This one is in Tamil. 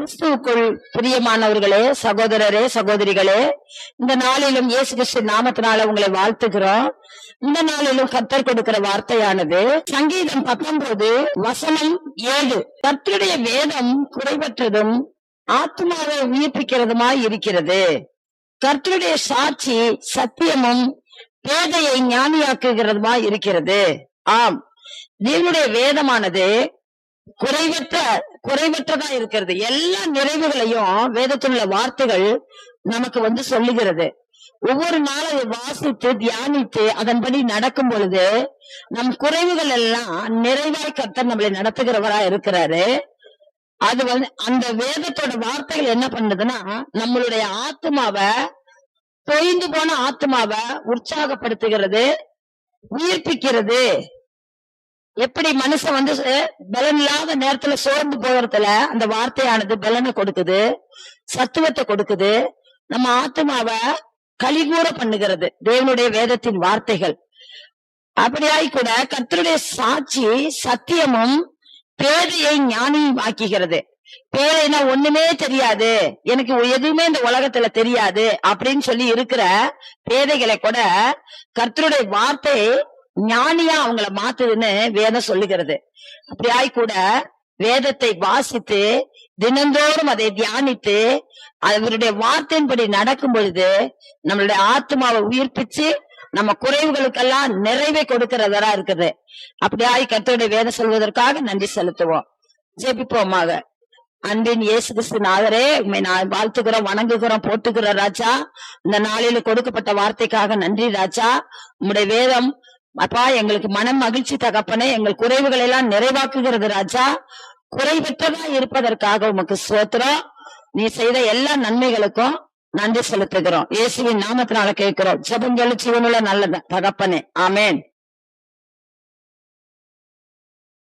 கிறிஸ்துவுக்குள் பிரியமானவர்களே சகோதரரே சகோதரிகளே இந்த நாளிலும் இயேசு கிறிஸ்து நாமத்தினால உங்களை வாழ்த்துகிறோம். இந்த நாளிலும் கத்தர் கொடுக்கிற வார்த்தையானது சங்கீதம் பத்தொன்பது வசனம் ஏழு. கத்தருடைய வேதம் குறைவற்றதும் ஆத்மாவை உயிர்ப்பிக்கிறதுமாய் இருக்கிறது. கர்த்தருடைய சாட்சி சத்தியமும் பேதையை ஞானியாக்குகிறதுமாய் இருக்கிறது. ஆம். தேவனுடைய வேதமானது குறைவற்ற குறைவற்றதா இருக்கிறது. எல்லா நிறைவுகளையும் வேதத்தில் உள்ள வார்த்தைகள் நமக்கு வந்து சொல்லுகிறது. ஒவ்வொரு நாளும் அதை வாசித்து தியானித்து அதன்படி நடக்கும் பொழுது நம் குறைவுகள் எல்லாம் நிறைவாய் கர்த்தர் நம்மளை நடத்துகிறவரா இருக்கிறாரு. அது வந்து அந்த வேதத்தோட வார்த்தைகள் என்ன பண்ணுதுன்னா நம்மளுடைய ஆத்மாவை தொய்ந்து போன ஆத்மாவை உற்சாகப்படுத்துகிறது உயிர்ப்பிக்கிறது. எப்படி மனுஷன் வந்து பலன் இல்லாத நேரத்துல சோர்ந்து போகிறதுல அந்த வார்த்தையானது பலனை கொடுக்குது சத்துவத்தை கொடுக்குது நம்ம ஆத்மாவை கலிகூற பண்ணுகிறது தேவனுடைய வேதத்தின் வார்த்தைகள். அப்படியாய் கூட கர்த்தருடைய சாட்சி சத்தியமும் பேதையை ஞானியும் ஆக்குகிறது. பேதைனா ஒண்ணுமே தெரியாது. எனக்கு எதுவுமே இந்த உலகத்துல தெரியாது அப்படின்னு சொல்லி இருக்கிற பேதைகளை கூட கர்த்தருடைய வார்த்தை ஞானியா அவங்கள மாத்துதுன்னு வேதம் சொல்லுகிறது. அப்படியாய் கூட வேதத்தை வாசித்து தினந்தோறும் அதை தியானித்து அவருடைய வார்த்தையின்படி நடக்கும் பொழுது நம்மளுடைய ஆத்மாவை உயிர்ப்பிச்சு நம்ம குறைவுகளுக்கெல்லாம் நிறைவை கொடுக்கிறதா இருக்குது. அப்படியாய் கத்தோடைய வேதம் சொல்வதற்காக நன்றி செலுத்துவோம். ஜெபிப்போமாக அன்பின் இயேசு கிறிஸ்து நாதரே உண்மை நான் வாழ்த்துக்கிறோம் வணங்குகிறோம் போட்டுக்கிறோம் ராஜா. இந்த நாளில கொடுக்கப்பட்ட வார்த்தைக்காக நன்றி ராஜா. உங்களுடைய வேதம் அப்பா எங்களுக்கு மனம் மகிழ்ச்சி தகப்பனே எங்கள் குறைவுகளை எல்லாம் நிறைவாக்குகிறது ராஜா. குறைவற்றதா இருப்பதற்காக உமக்கு சோத்திரம் நீ செய்த எல்லா நன்மைகளுக்கும் நன்றி செலுத்துகிறோம். இயேசுவின் நாமத்தினால கேட்கிறோம். ஜபம் ஜெயிச்சுவனுள்ள நல்லது. தகப்பனே ஆமேன்.